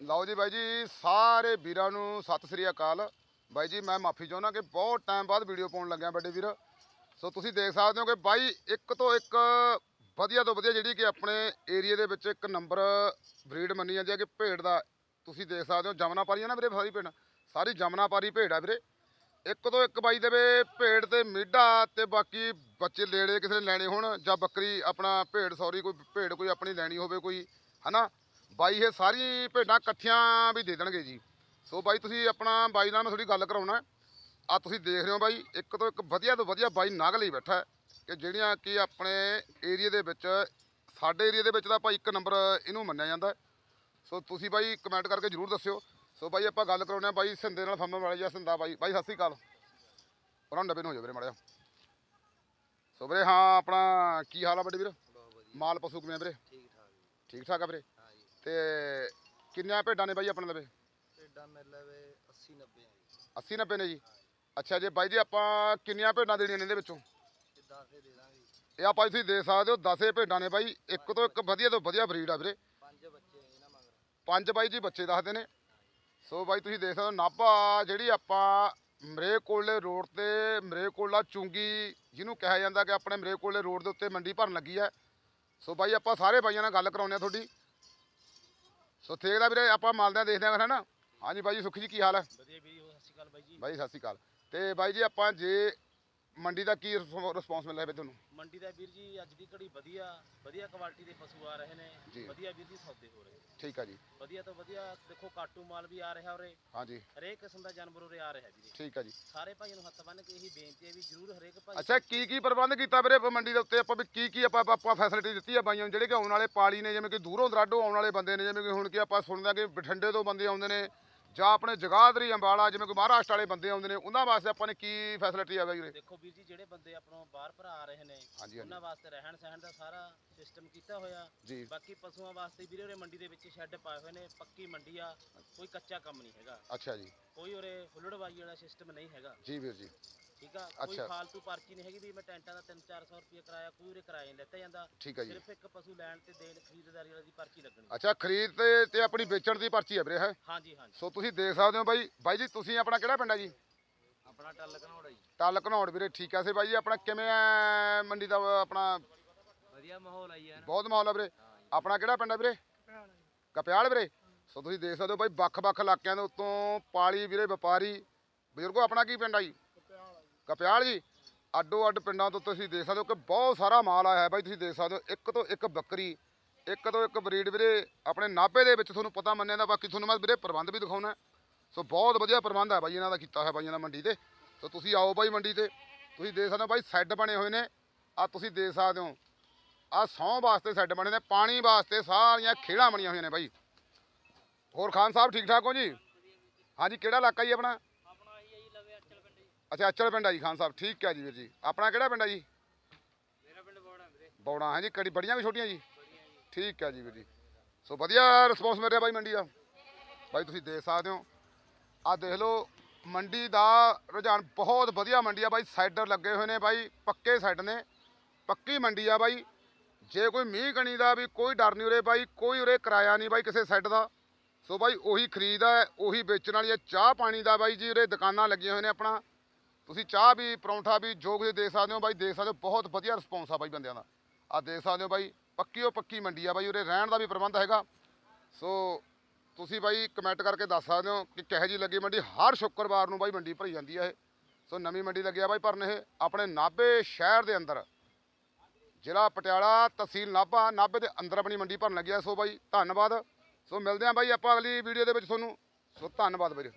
ਲਓ ਜੀ ਬਾਈ ਜੀ, ਸਾਰੇ ਵੀਰਾਂ ਨੂੰ ਸਤਿ ਸ੍ਰੀ ਅਕਾਲ। ਬਾਈ ਜੀ, ਮੈਂ ਮਾਫੀ ਚਾਹੁੰਦਾ ਕਿ ਬਹੁਤ ਟਾਈਮ ਬਾਅਦ ਵੀਡੀਓ ਪਾਉਣ ਲੱਗਿਆ ਵੱਡੇ ਵੀਰ। ਸੋ ਤੁਸੀਂ ਦੇਖ ਸਕਦੇ ਹੋ ਕਿ ਬਾਈ ਇੱਕ ਤੋਂ ਇੱਕ ਵਧੀਆ ਤੋਂ ਵਧੀਆ ਜਿਹੜੀ ਕਿ ਆਪਣੇ ਏਰੀਆ ਦੇ ਵਿੱਚ ਇੱਕ ਨੰਬਰ ਬਰੀਡ ਮੰਨੀ ਜਾਂਦੀ ਹੈ ਕਿ ਭੇਡ ਦਾ। ਤੁਸੀਂ ਦੇਖ ਸਕਦੇ ਹੋ ਜਮਨਾਪਾਰੀ ਹੈ ਨਾ ਵੀਰੇ, ਸਾਰੀ ਭੇਡ? ਸਾਰੀ ਜਮਨਾਪਾਰੀ ਭੇਡ ਆ ਵੀਰੇ। ਇੱਕ ਤੋਂ ਇੱਕ ਬਾਈ ਦੇਵੇ ਭੇਡ ਤੇ ਮੀਢਾ ਤੇ ਬਾਕੀ ਬੱਚੇ ਲੇੜੇ ਕਿਸੇ ਨੇ ਲੈਣੇ ਹੋਣ ਜਾਂ ਬੱਕਰੀ ਆਪਣਾ ਭੇਡ ਸੌਰੀ ਕੋਈ ਭੇਡ ਕੋਈ ਆਪਣੀ ਲੈਣੀ ਹੋਵੇ ਕੋਈ, ਹਨਾ? ਬਾਈ ਇਹ ਸਾਰੀ ਭੇਡਾਂ ਇਕੱਠੀਆਂ ਵੀ ਦੇ ਦੇਣਗੇ ਜੀ। ਸੋ ਬਾਈ ਤੁਸੀਂ ਆਪਣਾ ਬਾਈ ਨਾਲ ਮੈਂ ਥੋੜੀ ਗੱਲ ਕਰਾਉਣਾ। ਆ ਤੁਸੀਂ ਦੇਖ ਰਹੇ ਹੋ ਬਾਈ ਇੱਕ ਤੋਂ ਇੱਕ ਵਧੀਆ ਤੋਂ ਵਧੀਆ ਬਾਈ ਨਗ ਲਈ ਬੈਠਾ ਕਿ ਜਿਹੜੀਆਂ ਕਿ ਆਪਣੇ ਏਰੀਆ ਦੇ ਵਿੱਚ ਸਾਡੇ ਏਰੀਆ ਦੇ ਵਿੱਚ ਤਾਂ ਭਾਈ ਇੱਕ ਨੰਬਰ ਇਹਨੂੰ ਮੰਨਿਆ ਜਾਂਦਾ। ਸੋ ਤੁਸੀਂ ਬਾਈ ਕਮੈਂਟ ਕਰਕੇ ਜਰੂਰ ਦੱਸਿਓ। ਸੋ ਬਾਈ ਆਪਾਂ ਗੱਲ ਕਰਾਉਂਦੇ ਆ ਬਾਈ ਸਿੰਦੇ ਨਾਲ ਫੰਮਣ ਵਾਲੇ ਜਾਂ ਸਿੰਦਾ ਬਾਈ। ਬਾਈ ਸਤਿ ਸ੍ਰੀ ਅਕਾਲ। ਉਹਨਾਂ ਨੂੰ ਡੱਬੇ ਨੂੰ ਹੋ ਜਾ ਵੀਰੇ ਮਾੜਿਆ ਸੋ ਵੀਰੇ ਹਾਂ ਆਪਣਾ ਕੀ ਹਾਲ ਆ ਵੱਡੇ ਵੀਰ? ਮਾਲ ਪਸ਼ੂ ਕਿਵੇਂ ਵੀਰੇ? ਠੀਕ ਠਾਕ। ਜੀ ਠੀਕ ਠਾਕ ਆ ਵੀਰੇ? ਤੇ ਕਿੰਨੀਆਂ ਭੇਡਾਂ ਨੇ ਬਾਈ ਆਪਣੇ ਲਵੇ? ਭੇਡਾਂ ਮਿਲ ਲਵੇ 80 90 ਆ ਜੀ। 80 90 ਨੇ ਜੀ। ਅੱਛਾ ਜੇ ਬਾਈ ਜੀ ਆਪਾਂ ਕਿੰਨੀਆਂ ਭੇਡਾਂ ਦੇਣੀਆਂ ਨੇ ਇਹਦੇ ਵਿੱਚੋਂ? ਤੇ 10 ਦੇ ਦਾਂਗੇ ਇਹ ਆਪਾਂ ਤੁਸੀਂ ਦੇਖ ਸਕਦੇ ਹੋ 10 ਭੇਡਾਂ ਨੇ ਬਾਈ। ਇੱਕ ਤੋਂ ਇੱਕ ਵਧੀਆ ਤੋਂ ਵਧੀਆ ਬਰੀਡ ਆ ਵੀਰੇ। ਪੰਜ ਬੱਚੇ ਇਹਨਾਂ ਮਗਰ। ਪੰਜ ਬਾਈ ਜੀ ਬੱਚੇ ਦੱਸਦੇ ਨੇ। ਸੋ ਬਾਈ ਤੁਸੀਂ ਦੇਖ ਸਕਦੇ ਹੋ ਨਾਭਾ ਜਿਹੜੀ ਆਪਾਂ ਮਰੇ ਕੋਲੇ ਰੋਡ ਤੇ ਮਰੇ ਕੋਲਾ ਚੁੰਗੀ ਜਿਹਨੂੰ ਕਿਹਾ ਜਾਂਦਾ ਕਿ ਆਪਣੇ ਮਰੇ ਕੋਲੇ ਰੋਡ ਦੇ ਉੱਤੇ ਮੰਡੀ ਭਰਨ ਲੱਗੀ ਹੈ। ਸੋ ਬਾਈ ਆਪਾਂ ਸਾਰੇ ਬਾਈਆਂ ਨਾਲ ਗੱਲ ਕਰਾਉਂਦੇ ਆ ਤੁਹਾਡੀ। ਸੋ ਠੇਕਦਾ ਵੀਰੇ ਆਪਾਂ ਮਾਲਦਿਆਂ ਦੇਖਦੇ ਆਂ ਨਾ ਹਾਂਜੀ ਬਾਈ ਜੀ ਸੁਖੀ ਜੀ ਕੀ ਹਾਲ ਹੈ? ਵਧੀਆ ਵੀਰ ਸਤਿ ਸ਼੍ਰੀ ਅਕਾਲ ਬਾਈ ਜੀ। ਬਾਈ ਸਤਿ ਸ਼੍ਰੀ ਅਕਾਲ। ਤੇ ਬਾਈ ਜੀ ਆਪਾਂ ਜੇ ਮੰਡੀ ਦਾ ਕੀ ਰਿਸਪੌਂਸ ਮਿਲ ਰਿਹਾ ਬਈ ਤੁਹਾਨੂੰ? ਮੰਡੀ ਦਾ ਵੀਰ ਜੀ ਅੱਜ ਦੀ ਘੜੀ ਵਧੀਆ ਵਧੀਆ ਕੁਆਲਿਟੀ ਦੇ ਪਸ਼ੂ ਆ ਰਹੇ ਨੇ। ਵਧੀਆ ਵੀਰ ਜੀ ਸੌਦੇ ਹੋ ਰਹੇ ਠੀਕ ਆ ਜੀ। ਵਧੀਆ ਤੋਂ ਵਧੀਆ ਦੇਖੋ ਕਾਟੂ ਮਾਲ ਵੀ ਆ ਰਿਹਾ ਉਰੇ। ਹਾਂਜੀ ਹਰੇਕ ਕਿਸਮ ਦਾ ਜਾਨਵਰ ਉਰੇ ਆ ਰਿਹਾ ਵੀਰੇ ਠੀਕ ਆ ਜੀ। ਸਾਰੇ ਭਾਈਆਂ ਨੂੰ ਹੱਥ ਬੰਨ੍ਹ ਕੇ ਇਹੀ ਬੇਨਤੀ ਹੈ ਵੀ ਜਰੂਰ ਹਰੇਕ ਭਾਈ ਅੱਛਾ ਕੀ ਕੀ ਪ੍ਰਬੰਧ ਕੀਤਾ ਵੀਰੇ ਮੰਡੀ ਦੇ ਉੱਤੇ? ਆਪਾਂ ਵੀ ਕੀ ਕੀ ਆਪਾਂ ਆਪਾਂ ਫੈਸਿਲਿਟੀ ਦਿੱਤੀ ਆ ਬਾਈਆਂ ਨੂੰ? ਜਿਹੜੇ ਕਿ ਆਉਣ ਵਾਲੇ ਪਾਲੀ ਨੇ ਜਿਵੇਂ ਕਿ ਦੂਰੋਂ ਦਰਾਡੋਂ ਆਉਣ ਵਾਲੇ ਬੰਦੇ ਨੇ ਜਿਵੇਂ ਕਿ ਹੁਣ ਕਿ ਆਪਾਂ ਸੁਣਦੇ ਆ ਕਿ ਬਠਿੰਡੇ ਤੋਂ ਬੰਦੇ ਆਉਂਦੇ ਨੇ ਜਾਂ ਆਪਣੇ ਜਗਾਦਰੀ ਅੰਬਾਲਾ ਜਿਵੇਂ ਕਿ ਮਹਾਰਾਸ਼ਟਰ ਵਾਲੇ ਬੰਦੇ ਆਉਂਦੇ ਨੇ ਉਹਨਾਂ ਵਾਸਤੇ ਆਪਾਂ ਨੇ ਕੀ ਫੈਸਿਲਿਟੀ ਆ ਵੀਰੇ? ਦੇਖੋ ਵੀਰ ਜੀ ਜਿਹੜੇ ਬੰਦੇ ਆਪਣੋਂ ਬਾਹਰ ਭਰਾ ਆ ਰਹੇ ਨੇ ਹਾਂਜੀ, ਹਾਂਜੀ। ਉਹਨਾਂ ਵਾਸਤੇ ਰਹਿਣ ਸਹਿਣ ਦਾ ਸਾਰਾ ਸਿਸਟਮ ਕੀਤਾ ਹੋਇਆ। ਜੀ। ਬਾਕੀ ਪਸ਼ੂਆਂ ਵਾਸਤੇ ਵੀਰੇ ਉਰੇ ਮੰਡੀ ਦੇ ਵਿੱਚ ਸ਼ੈੱਡ ਪਾਏ ਹੋਏ ਨੇ ਪੱਕੀ ਮੰਡੀ ਆ ਕੋਈ ਕੱਚਾ ਕੰਮ ਨਹੀਂ ਹੈਗਾ। ਅੱਛਾ ਜੀ। ਕੋਈ ਉਰੇ ਹੁੱਲੜਵਾਈ ਵਾਲਾ ਸਿਸਟਮ ਨਹੀਂ ਹੈਗਾ। ਜੀ ਵੀਰ ਜੀ। ਠੀਕ ਆ? ਕੋਈ ਅੱਛਾ। ਫਾਲਤੂ ਪਾਰਕੀ ਨਹੀਂ ਹੈਗੀ ਵੀ ਮੈਂ ਟੈਂਟਾਂ ਦਾ 3-400 ਰੁਪਏ ਕਿਰਾਇਆ ਕੋਈ ਉਰੇ ਕਿਰਾਇਆ ਨਹੀਂ ਲੈਤਾ ਜਾਂਦਾ। ਠੀਕ ਆ ਜੀ। ਸਿਰਫ ਇੱਕ ਪਸ਼ੂ ਲੈਣ ਤੇ ਦੇਣ ਖਰੀਦਦਾਰੀ ਵਾਲੀ ਦੀ ਪਰਚੀ ਲੱਗਣੀ। ਅੱਛਾ ਖਰੀਦ ਤੇ ਤੇ ਆਪਣੀ ਵੇਚਣ ਦੀ ਪਰਚੀ ਹੈ ਵੀਰੇ ਹੈ? ਹਾਂਜੀ ਹਾਂਜੀ। ਸੋ ਤੁਸੀਂ ਦੇਖ ਸਕਦੇ ਹੋ ਬਾਈ ਬਾਈ ਜੀ ਤੁਸੀਂ ਆਪਣਾ ਕਿਹੜਾ ਪਿੰਡ ਹੈ ਜੀ? ਆਪਣਾ ਟੱਲ ਘਨੌੜਾ ਜੀ। ਟੱਲ ਘਨੌੜ ਵੀਰੇ ਠੀਕ ਆ। ਸੇ ਬਾਈ ਜੀ ਆਪਣਾ ਕਿਵੇਂ ਆ ਮੰਡੀ ਦਾ ਆਪਣਾ? ਵਧੀਆ ਮਾਹੌਲ ਆਈ ਯਾਰ। ਬਹੁਤ ਮਾਹੌਲ ਆ ਵੀਰੇ। ਆਪਣਾ ਕਿਹੜਾ ਪਿੰਡ ਆ ਵੀਰੇ? ਕਪਿਆਲ ਵੀਰੇ? ਸੋ ਤੁਸੀਂ ਦੇਖ ਸਕਦੇ ਹੋ ਬਾਈ ਵੱਖ-ਵੱਖ ਇਲਾਕਿਆਂ ਦੇ ਉੱਤੋਂ ਪਾਲੀ ਵੀਰੇ ਵਪਾਰੀ। ਬਜ਼ੁਰਗੋ ਆਪਣਾ ਕੀ ਪਿੰਡ ਆ ਜੀ? ਕਪਿਆਲ ਜੀ, ਅੱਡੋ ਅੱਡ ਪਿੰਡਾਂ ਤੋਂ ਤੁਸੀਂ ਦੇਖ ਸਕਦੇ ਹੋ ਕਿ ਬਹੁਤ ਸਾਰਾ ਮਾਲ ਆਇਆ ਹੈ ਬਾਈ, ਤੁਸੀਂ ਦੇਖ ਸਕਦੇ ਹੋ, ਇੱਕ ਤੋਂ ਇੱਕ ਬੱਕਰੀ, ਇੱਕ ਤੋਂ ਇੱਕ ਬਰੀਡ ਵੀਰੇ, ਆਪਣੇ ਨਾਭੇ ਦੇ ਵਿੱਚ ਤੁਹਾਨੂੰ ਪਤਾ ਮੰਨਿਆ ਦਾ ਬਾਕੀ ਤੁਹਾਨੂੰ ਮੈਂ ਵੀਰੇ ਪ੍ਰਬੰਧ ਵੀ ਦਿਖਾਉਣਾ ਸੋ ਬਹੁਤ ਵਧੀਆ ਪ੍ਰਬੰਧ ਹੈ ਬਾਈ, ਇਹਨਾਂ ਦਾ ਕੀਤਾ ਹੋਇਆ ਬਾਈਆਂ ਦਾ ਮੰਡੀ ਤੇ। ਸੋ ਤੁਸੀਂ ਆਓ ਬਾਈ ਮੰਡੀ ਤੇ, ਤੁਸੀਂ ਦੇਖ ਸਕਦੇ ਹੋ ਬਾਈ, ਸੈੱਡ ਬਣੇ ਹੋਏ ਨੇ ਆ ਤੁਸੀਂ ਦੇਖ ਸਕਦੇ ਹੋ ਆ ਸੌਂ ਵਾਸਤੇ ਸੈੱਡ ਬਣੇ ਨੇ, ਪਾਣੀ ਵਾਸਤੇ ਸਾਰੀਆਂ ਖੇੜਾਂ ਬਣੀਆਂ ਹੋਈਆਂ ਨੇ ਬਾਈ। ਹੋਰ ਖਾਨ ਸਾਹਿਬ ਠੀਕ ਠਾਕ ਹੋ ਜੀ? ਹਾਂਜੀ, ਕਿਹੜਾ ਇਲਾਕਾ ਜੀ ਆਪਣਾ ਆਪਣਾ ਆਹੀ ਆਈ ਲਵੇ ਅਚਲ ਪਿੰਡ ਜੀ ਅੱਛਾ ਅਚਲ ਪਿੰਡ ਆ ਜੀ ਖਾਨ ਸਾਹਿਬ। ਠੀਕ ਹੈ ਜੀ ਵੀਰ ਜੀ। ਆਪਣਾ ਕਿਹੜਾ ਪਿੰਡ ਆ ਜੀ? ਮੇਰਾ ਪਿੰਡ ਬੋੜਾ ਵੀਰੇ। ਬੌੜਾ ਹੈ ਜੀ? ਕੜੀ ਬੜੀਆਂ ਵੀ ਛੋਟੀਆਂ ਜੀ? ਠੀਕ ਹੈ ਜੀ ਵੀਰ ਜੀ। ਸੋ ਵਧੀਆ ਰਿਸਪੌਂਸ ਮਿਲ ਰਿਹਾ ਬਾਈ ਮੰਡੀ ਦਾ। ਬਾਈ ਤੁਸੀਂ ਦੇਖ ਸਕਦੇ ਹੋ। ਆ ਦੇਖ ਲਓ ਮੰਡੀ ਦਾ ਰੁਝਾਨ ਬਹੁਤ ਵਧੀਆ ਮੰਡੀ ਆ ਬਾਈ। ਸਾਈਡਰ ਲੱਗੇ ਹੋਏ ਨੇ ਬਾਈ ਪੱਕੇ ਸਾਈਡ ਨੇ। ਪੱਕੀ ਮੰਡੀ ਆ ਬਾਈ। ਜੇ ਕੋਈ ਮੀਂਹ ਕਣੀ ਦਾ ਵੀ ਕੋਈ ਡਰ ਨਹੀਂ ਉਰੇ ਬਾਈ ਕੋਈ ਉਰੇ ਕਿਰਾਇਆ ਨਹੀਂ ਬਾਈ ਕਿਸੇ ਸਾਈਡ ਦਾ। ਸੋ ਬਾਈ ਉਹੀ ਖਰੀਦ ਹੈ ਉਹੀ ਵੇਚਣ ਵਾਲੀ ਹੈ ਚਾਹ ਪਾਣੀ ਦਾ ਬਾਈ ਜੀ ਉਰੇ ਦੁਕਾਨਾਂ ਲੱਗੀਆਂ ਹੋਏ ਨੇ ਆਪਣਾ। ਤੁਸੀਂ ਚਾਹ ਵੀ, ਪਰੌਂਠਾ ਵੀ, ਜੋ ਕੁਝ ਦੇਖ ਸਕਦੇ ਹੋ ਬਾਈ, ਦੇਖ ਸਕਦੇ ਹੋ ਬਹੁਤ ਵਧੀਆ ਰਿਸਪੌਂਸ ਆ ਬਾਈ ਬੰਦਿਆਂ ਦਾ। ਆ ਦੇਖ ਸਕਦੇ ਹੋ ਬਾਈ ਪੱਕੀ ਉਹ ਪੱਕੀ ਮੰਡੀ ਆ ਬਾਈ, ਉਰੇ ਰਹਿਣ ਦਾ ਵੀ ਪ੍ਰਬੰਧ ਹੈਗਾ। ਸੋ ਤੁਸੀਂ ਬਾਈ ਕਮੈਂਟ ਕਰਕੇ ਦੱਸ ਸਕਦੇ ਹੋ ਕਿ ਕਿਹੋ ਜੀ ਲੱਗੀ ਮੰਡੀ। ਹਰ ਸ਼ੁੱਕਰਵਾਰ ਨੂੰ ਬਾਈ ਮੰਡੀ ਭਰੀ ਜਾਂਦੀ ਹੈ ਇਹ। ਸੋ ਨਵੀਂ ਮੰਡੀ ਲੱਗਿਆ ਬਾਈ ਭਰਨ ਇਹ, ਆਪਣੇ ਨਾਭੇ ਸ਼ਹਿਰ ਦੇ ਅੰਦਰ। ਜ਼ਿਲ੍ਹਾ ਪਟਿਆਲਾ ਤਹਿਸੀਲ ਨਾਭਾ, ਨਾਭੇ ਦੇ ਅੰਦਰ ਆਪਣੀ ਮੰਡੀ ਭਰਨ ਲੱਗਿਆ। ਸੋ ਬਾਈ ਧੰਨਵਾਦ। ਸੋ ਮਿਲਦੇ ਹਾਂ ਬਾਈ ਆਪਾਂ ਅਗਲੀ ਵੀਡੀਓ ਦੇ ਵਿੱਚ ਤੁਹਾਨੂੰ। ਸੋ ਧੰਨਵਾਦ ਵੀਰੇ।